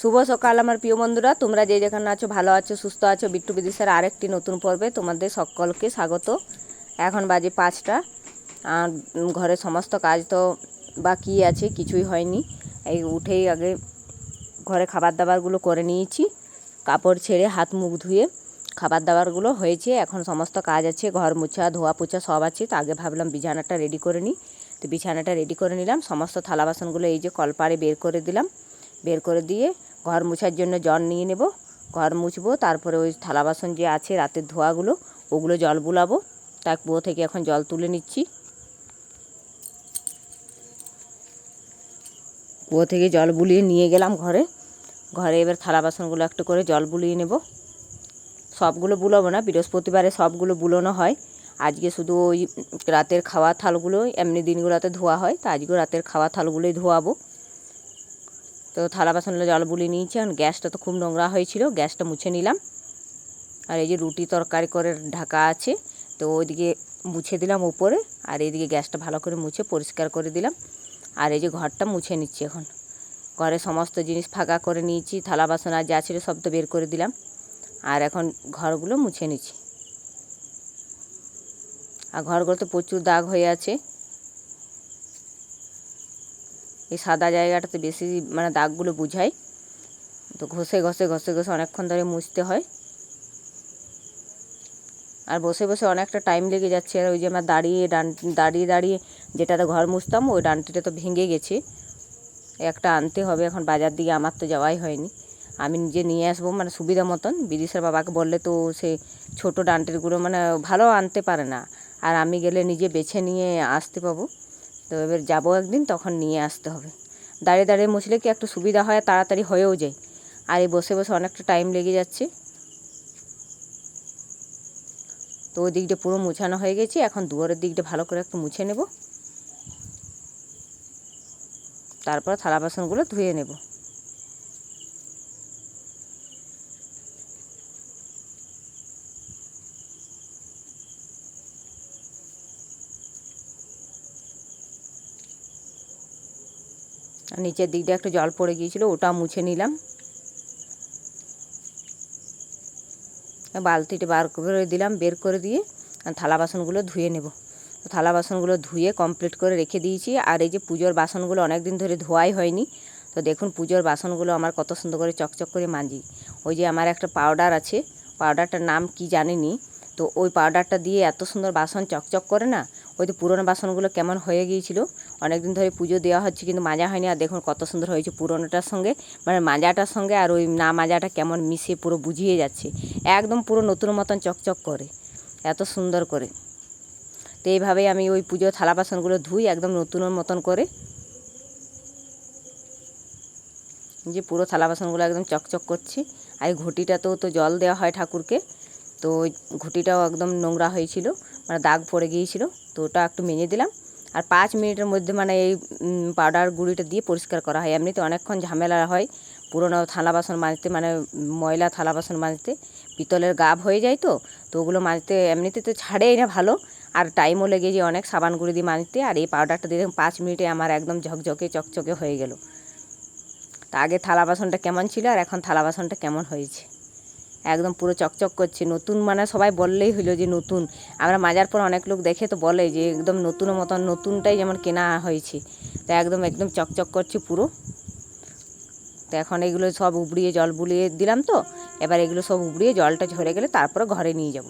শুভ সকাল আমার প্রিয় বন্ধুরা। তোমরা যে যেখানে আছো, ভালো আছো, সুস্থ আছো, বিট্টু বিদিশার আরেকটি নতুন পর্বে তোমাদের সকলকে স্বাগত। এখন বাজে পাঁচটা। আর ঘরের সমস্ত কাজ তো বা বাকি আছে, কিছুই হয়নি। এই উঠেই আগে ঘরে খাবার দাবারগুলো করে নিয়েছি। কাপড় ছেড়ে হাত মুখ ধুয়ে খাবার দাবারগুলো হয়েছে। এখন সমস্ত কাজ আছে, ঘর মোছা, ধোয়া পোছা সব আছে। তো আগে ভাবলাম বিছানাটা রেডি করে নিই। তো বিছানাটা রেডি করে নিলাম। সমস্ত থালা বাসনগুলো এই যে কলপারে বের করে দিলাম। বের করে দিয়ে ঘর মোছার জন্য জল নিয়ে নেব, ঘর মুছবো, তারপরে ওই থালা বাসন যে আছে রাতের ধোয়াগুলো, ওগুলো জল বুলাবো। তার কুয়ো থেকে এখন জল তুলে নিচ্ছি। কুয়ো থেকে জল বুলিয়ে নিয়ে গেলাম ঘরে। ঘরে এবার থালা বাসনগুলো একটু করে জল বুলিয়ে নেব। সবগুলো বুলাবো না, বৃহস্পতিবারে সবগুলো বুলোনো হয়। আজকে শুধু ওই রাতের খাওয়া থালগুলো এমনি দিনগুলোতে ধোয়া হয়, তো আজকেও রাতের খাওয়া থালগুলোই ধোয়াবো। তো থালা বাসনগুলো জল বুলিয়ে নিয়েছি, এখন গ্যাসটা তো খুব নোংরা হয়েছিল, গ্যাসটা মুছে নিলাম। আর এই যে রুটি তরকারি করে ঢাকা আছে, তো ওইদিকে মুছে দিলাম উপরে, আর এইদিকে গ্যাসটা ভালো করে মুছে পরিষ্কার করে দিলাম। আর এই যে ঘরটা মুছে নিচ্ছি এখন। ঘরে সমস্ত জিনিস ফাঁকা করে নিয়েছি, থালা বাসন আর যা ছিল সব তো বের করে দিলাম। আর এখন ঘরগুলো মুছে নিচ্ছি। আর ঘরগুলো তো প্রচুর দাগ হয়ে আছে এই সাদা জায়গাটাতে বেশি মানে দাগগুলো বুঝায় তো ঘষে ঘষে ঘষে ঘষে অনেকক্ষণ ধরে মুছতে হয়। আর বসে বসে অনেকটা টাইম লেগে যাচ্ছে। আর ওই যে আমার দাঁড়িয়ে ডান দাঁড়িয়ে দাঁড়িয়ে যেটাতে ঘর মুছতাম, ওই ডানটিটা তো ভেঙে গেছে। একটা আনতে হবে, এখন বাজার দিকে আমার তো যাওয়াই হয়নি। আমি নিজে নিয়ে আসব মানে সুবিধা মতন। বিদিশার বাবাকে বললে তো সে ছোটো ডান্টিরগুলো মানে ভালো আনতে পারে না। আর আমি গেলে নিজে বেছে নিয়ে আসতে পাবো। তো এবার যাব একদিন, তখন নিয়ে আসতে হবে। দাঁড়িয়ে দাঁড়িয়ে মুছলে কি একটু সুবিধা হয়, তাড়াতাড়ি হয়েও যায়। আর এই বসে বসে অনেকটা টাইম লেগে যাচ্ছে। তো ওই দিকটা পুরো মুছানো হয়ে গেছে, এখন দুয়ারের দিকটা ভালো করে একটু মুছে নেব। তারপর থালা বাসনগুলো ধুয়ে নেব। নিচের দিকটা একটু জল পড়ে গিয়েছিল, ওটা মুছে নিলাম। বালতিটা বার করে দিলাম, বের করে দিয়ে থালা বাসনগুলো ধুয়ে নেব। থালা বাসনগুলো ধুয়ে কমপ্লিট করে রেখে দিয়েছি। আর এই যে পুজোর বাসনগুলো অনেক দিন ধরে ধোয়াই হয়নি, তো দেখুন পুজোর বাসনগুলো আমার কত সুন্দর করে চকচক করে মাজি। ওই যে আমার একটা পাউডার আছে পাউডারটার নাম কি জানিনি? তো ওই পাউডারটা দিয়ে এত সুন্দর বাসন চকচক করে না, ওই যে পুরোনো বাসনগুলো কেমন হয়ে গিয়েছিল অনেক দিন ধরে পুজো দেওয়া হচ্ছে, কিন্তু মাজা হয়নি। আর দেখুন কত সুন্দর হয়েছে পুরোনোটার সঙ্গে মানে মাজাটার সঙ্গে আর ওই না মাজাটা কেমন মিশে পুরো বুঝিয়ে যাচ্ছে। একদম পুরো নতুন মতন চকচক করে, এত সুন্দর করে। তো এইভাবেই আমি ওই পুজো থালা বাসনগুলো ধুই, একদম নতুনের মতন করে। যে পুরো থালা বাসনগুলো একদম চকচক করছে। আর ঘটিটাতেও তো জল দেওয়া হয় ঠাকুরকে, তো ওই ঘটিটাও একদম নোংরা হয়েছিল মানে দাগ পড়ে গিয়েছিল, তো ওটা একটু মেজে দিলাম। আর পাঁচ মিনিটের মধ্যে মানে এই পাউডার গুঁড়িটা দিয়ে পরিষ্কার করা হয়। এমনিতে অনেকক্ষণ ঝামেলা হয় পুরোনো থালা বাসন মাজতে মানে ময়লা থালা বাসন মাজতে। পিতলের গাব হয়ে যায় তো তো ওগুলো মাজতে এমনিতে তো ছাড়েই না ভালো। আর টাইমও লেগে যায় অনেক সাবান গুঁড়ি দিয়ে মাজতে। আর এই পাউডারটা দিয়ে পাঁচ মিনিটে আমার একদম ঝকঝকে, চকচকে হয়ে গেল। তা আগে থালা বাসনটা কেমন ছিল আর এখন থালা বাসনটা কেমন হয়েছে? একদম পুরো চকচক করছে। নতুন মানে সবাই বললেই হলো যে নতুন। আমরা মাজার পর অনেক লোক দেখে তো বলে যে একদম নতুনের মতন, নতুনটাই যেমন কেনা হয়েছে। তো একদম একদম চকচক করছে পুরো। তো এখন এগুলো সব উবড়িয়ে জল বুলিয়ে দিলাম তো। এবার এগুলো সব উবড়িয়ে জলটা ঝরে গেলে তারপরে ঘরে নিয়ে যাব।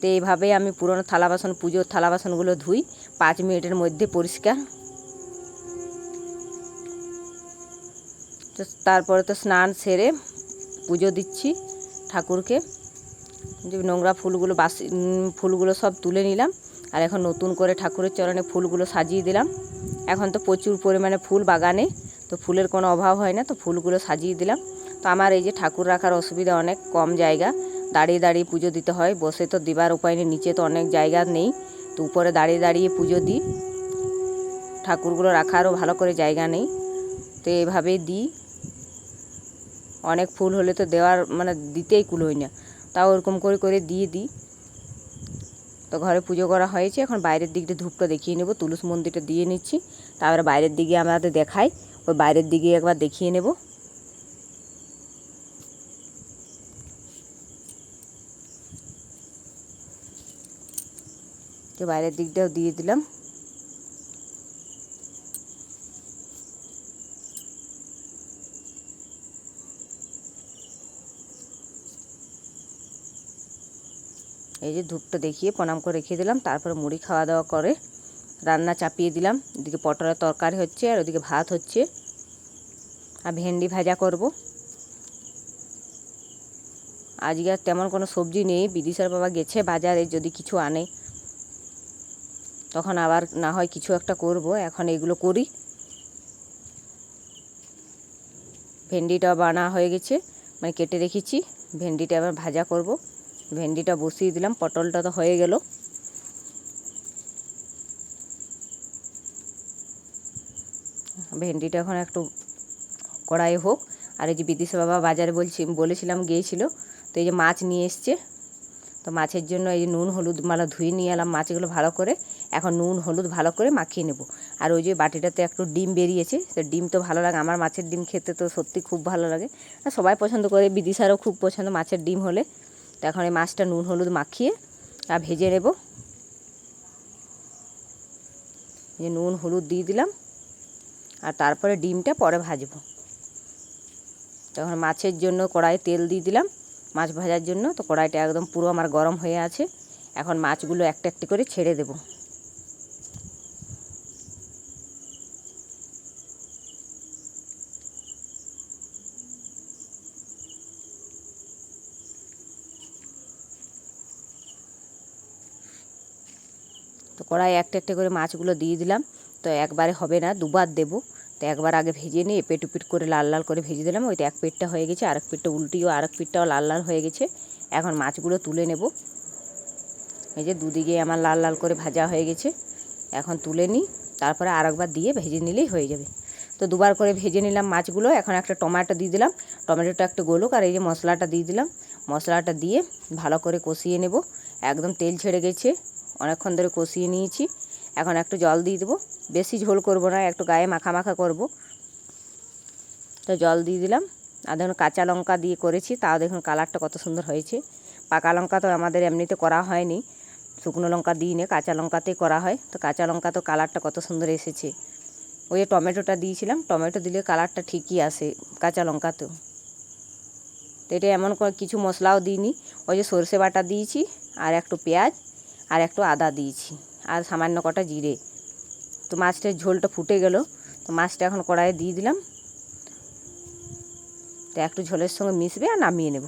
তো এইভাবেই আমি পুরোনো থালা বাসন, পুজোর থালা বাসনগুলো ধুই। পাঁচ মিনিটের মধ্যে পরিষ্কার। তো তারপরে তো স্নান সেরে পুজো দিচ্ছি ঠাকুরকে। যে নোংরা ফুলগুলো বাসি ফুলগুলো সব তুলে নিলাম। আর এখন নতুন করে ঠাকুরের চরণে ফুলগুলো সাজিয়ে দিলাম। এখন তো প্রচুর পরিমাণে ফুল বাগানে, তো ফুলের কোনো অভাব হয় না, তো ফুলগুলো সাজিয়ে দিলাম। তো আমার এই যে ঠাকুর রাখার অসুবিধা অনেক কম জায়গা। দাঁড়িয়ে দাঁড়িয়ে পুজো দিতে হয়, বসে তো দিবার উপায় নেই, নিচে তো অনেক জায়গা নেই। তো উপরে দাঁড়িয়ে দাঁড়িয়ে পুজো দিই। ঠাকুরগুলো রাখারও ভালো করে জায়গা নেই। তো এভাবেই দিই। অনেক ফুল হলে তো দেওয়ার মানে দিতেই কুলোই না। তাও ওরকম করে করে দিয়ে দিই। তো ঘরে পুজো করা হয়েছে, এখন বাইরের দিকটা ধূপটা দেখিয়ে নেব, তুলসী মন্দিরটা দিয়ে নিচ্ছি। তারপরে বাইরের দিকে আমাদের দেখাই, ওই বাইরের দিকে একবার দেখিয়ে নেব। তো বাইরের দিকটাও দিয়ে দিলাম। এই যে ধূপটা দেখিয়ে প্রণাম করে রেখে দিলাম, তারপরে মুড়ি খাওয়া দাওয়া করে রান্না চাপিয়ে দিলাম। এদিকে পটলের তরকারি হচ্ছে আর ওদিকে ভাত হচ্ছে। আর ভেন্ডি ভাজা করব। আজকে আর তেমন কোনো সবজি নেই। বিদিশার বাবা গেছে বাজারে, যদি কিছু আনে। তখন আবার না হয় কিছু একটা করব। এখন এগুলো করি। ভেন্ডিটা বানা হয়ে গেছে। মানে কেটে রেখেছি। ভেন্ডিটা আবার ভাজা করব। ভেন্ডিটা বসিয়ে দিলাম, পটলটা তো হয়ে গেল। ভেন্ডিটা এখন একটু কড়াই হোক। আর এই যে বিদিশা বাবা বাজারে বলছি বলেছিলাম গিয়েছিল, তো এই যে মাছ নিয়ে এসছে। তো মাছের জন্য এই যে নুন, হলুদ মালা ধুয়ে নিয়ে এলাম মাছগুলো ভালো করে। এখন নুন, হলুদ ভালো করে মাখিয়ে নেব। আর ওই যে বাটিটাতে একটু ডিম বেরিয়েছে, তো ডিম তো ভালো লাগে, আমার মাছের ডিম খেতে তো সত্যি খুব ভালো লাগে। সবাই পছন্দ করে বিদিশারও খুব পছন্দ মাছের ডিম হলে। তো এখন এই মাছটা নুন, হলুদ মাখিয়ে আর ভেজে নেব। যে নুন, হলুদ দিয়ে দিলাম। আর তারপরে ডিমটা পরে ভাজবো। তখন মাছের জন্য কড়াই তেল দিয়ে দিলাম। মাছ ভাজার জন্য তো কড়াইটা একদম পুরো আমার গরম হয়ে আছে। এখন মাছগুলো একটা একটি করে ছেড়ে দেব। কড়াই একটা একটা করে মাছগুলো দিয়ে দিলাম। তো একবারে হবে না, দুবার দেবো। তো একবার আগে ভেজে নিয়ে এপিট উপিট করে লাল লাল করে ভেজে দিলাম। ওইটা এক পেটটা হয়ে গেছে, আরেক পেটটা উল্টিও আরেক পেটটাও লাল লাল হয়ে গেছে। এখন মাছগুলো তুলে নেব। এই যে দুদিকে আমার লাল লাল করে ভাজা হয়ে গেছে। এখন তুলে নিই, তারপরে আরেকবার দিয়ে ভেজে নিলেই হয়ে যাবে। তো দুবার করে ভেজে নিলাম মাছগুলো। এখন একটা টমেটো দিয়ে দিলাম। টমেটোটা একটু গোলুক আর এই যে মশলাটা দিয়ে দিলাম। মশলাটা দিয়ে ভালো করে কষিয়ে নেব। একদম তেল ছেড়ে গেছে। অনেকক্ষণ ধরে কষিয়ে নিয়েছি। এখন একটু জল দিয়ে দেবো। বেশি ঝোল করব না, একটু গায়ে মাখা মাখা করব। তো জল দিয়ে দিলাম। আর দেখুন, কাঁচা লঙ্কা দিয়ে করেছি, তাও দেখুন কালারটা কত সুন্দর হয়েছে। পাকা লঙ্কা তো আমাদের এমনিতে করা হয়নি। শুকনো লঙ্কা দিই নে কাঁচা লঙ্কাতেই করা হয়। তো কাঁচা লঙ্কা তো কালারটা কত সুন্দর এসেছে। ওই যে টমেটোটা দিয়েছিলাম, টমেটো দিলে কালারটা ঠিকই আসে, কাঁচা লঙ্কাতেও তো। এটা এমন কিছু মশলাও দিইনি। ওই যে সর্ষে বাটা দিয়েছি, আর একটু পেঁয়াজ। আর একটু আদা দিয়েছি। আর সামান্য কটা জিরে। তো মাছটার ঝোলটা ফুটে গেল। তো মাছটা এখন কড়াইয়ে দিয়ে দিলাম। তো একটু ঝোলের সঙ্গে মিশবে আর নামিয়ে নেব।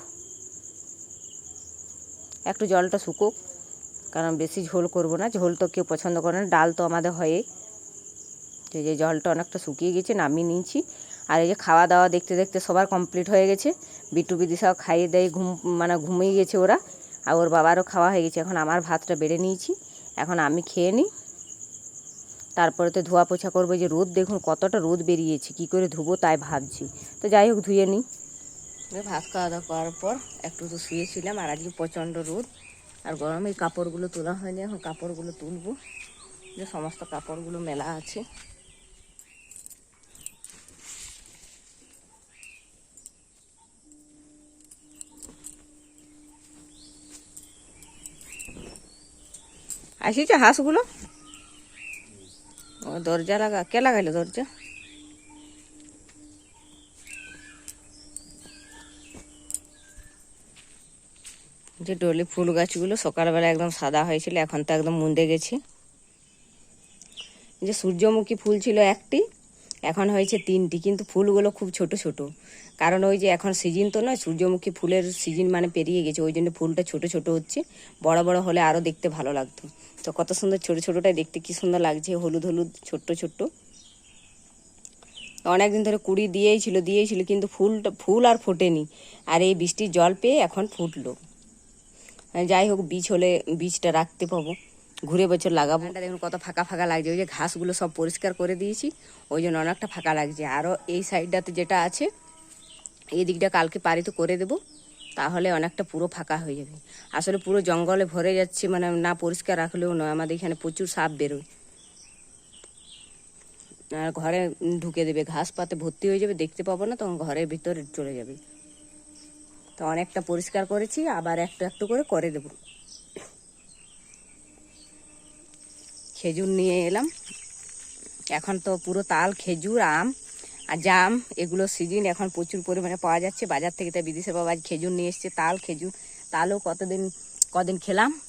একটু জলটা শুকোক, কারণ বেশি ঝোল করব না। ঝোল তো কেউ পছন্দ করে না, ডাল তো আমাদের হয়ে। তো যে জলটা অনেকটা শুকিয়ে গেছে, নামিয়ে নিয়েছি। আর এই যে খাওয়া দাওয়া দেখতে দেখতে সবার কমপ্লিট হয়ে গেছে। বিট্টু বিদিশাও খাইয়ে দেয়, ঘুম মানে ঘুমিয়ে গেছে ওরা। আর ওর বাবারও খাওয়া হয়ে গেছে। এখন আমার ভাতটা বেড়ে নিয়েছি। এখন আমি খেয়ে নিই। তারপরে তো ধোয়া পোছা করব। যে রোদ, দেখুন কতটা রোদ বেরিয়েছে। কি করে ধুবো তাই ভাবছি। তো যাই হোক, ধুয়ে নিই। ভাত খাওয়া দাওয়া করার পর একটু তো শুয়েছিলাম। আর আজকে প্রচণ্ড রোদ। আর গরমে কাপড়গুলো তোলা হয়নি। এখন কাপড়গুলো তুলবো। যে সমস্ত কাপড়গুলো মেলা আছে। আসিছে হাঁসগুলো ও, দরজা লাগা, কে লাগাইলো দরজা? যে ডলি ফুল গাছগুলো সকালবেলা একদম সাদা হয়েছিল, এখন তো একদম মুন্দে গেছে। যে সূর্যমুখী ফুল ছিল একটি, এখন হয়েছে তিনটি, কিন্তু ফুলগুলো খুব ছোট ছোট। কারণ ওই যে এখন সিজন তো নয়, সূর্যমুখী ফুলের সিজন মানে পেরিয়ে গেছে, ওই জন্য ফুলটা ছোট ছোট হচ্ছে, বড় বড় হলে আরও দেখতে ভালো লাগতো। তো কত সুন্দর ছোট ছোটটাই দেখতে কি সুন্দর লাগছে, হলুদ হলুদ ছোট্ট ছোট্ট। অনেকদিন ধরে কুড়ি দিয়েই ছিল দিয়েই ছিল, কিন্তু ফুলটা, ফুল আর ফোটেনি। আর এই বৃষ্টির জল পেয়ে এখন ফুটলো। যাই হোক, বীজ হলে বীজটা রাখতে পাবো, ঘুরে বছর লাগাবো। দেখুন কত ফাঁকা ফাঁকা লাগছে, ওই যে ঘাসগুলো সব পরিষ্কার করে দিয়েছি, ওই জন্য অনেকটা ফাঁকা লাগছে। আরও এই সাইডটাতে যেটা আছে এই দিকটা কালকে পারিত করে দেব, তাহলে অনেকটা পুরো ফাঁকা হয়ে যাবে। আসলে পুরো জঙ্গলে ভরে যাচ্ছে মানে না পরিষ্কার রাখলেও নয়, আমাদের এখানে প্রচুর সাপ বেরোয়। আর ঘরে ঢুকে দেবে, ঘাস পাতে ভর্তি হয়ে যাবে, দেখতে পাবো না, তখন ঘরের ভিতরে চলে যাবে। তো অনেকটা পরিষ্কার করেছি, আবার একটু একটু করে করে দেব। খেজুর নিয়ে এলাম। এখন তো পুরো তাল, খেজুর, আম আর জাম, এগুলো সিজন এখন প্রচুর পরিমাণে পাওয়া যাচ্ছে। বাজার থেকে তাই বিদেশে বাবা খেজুর নিয়ে এসছে, তাল, খেজুর। তালও কতদিন, কদিন খেলাম?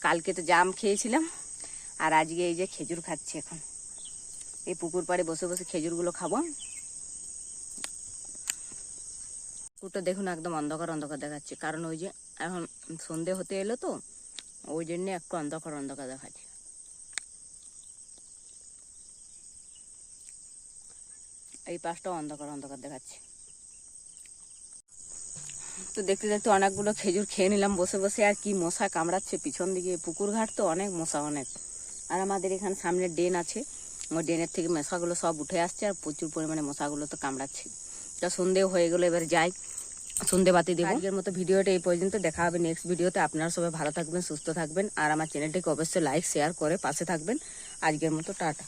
কালকে তো জাম খেয়েছিলাম। আর আজকে এই যে খেজুর খাচ্ছি এখন। এই পুকুর পাড়ে বসে বসে খেজুরগুলো খাব। পুকুরটা দেখুন একদম অন্ধকার অন্ধকার দেখাচ্ছে। কারণ ওই যে এখন সন্ধে হতে এলো তো, ওই জন্যে একটু অন্ধকার অন্ধকার দেখাচ্ছে। এই পাশটাও অন্ধকার অন্ধকার দেখাচ্ছে। তো দেখতে দেখতে অনেকগুলো খেজুর খেয়ে নিলাম, বসে বসে আর কি মশা কামড়াচ্ছে। পিছন দিকে পুকুর ঘাট তো অনেক মশা, অনেক। আর আমাদের এখানে সামনে ড্রেন আছে। ওই ড্রেনের থেকে মশাগুলো সব উঠে আসছে আর প্রচুর পরিমাণে মশাগুলো তো কামড়াচ্ছে। তা সন্ধে হয়ে গেলো, এবার যাই। সন্ধে বাতি দেবো। আজকের মতো ভিডিওটা এই পর্যন্ত, দেখা হবে নেক্সট ভিডিওতে। আপনারা সবাই ভালো থাকবেন, সুস্থ থাকবেন। আর আমার চ্যানেলটিকে অবশ্যই লাইক শেয়ার করে পাশে থাকবেন। আজকের মতো, টাটা।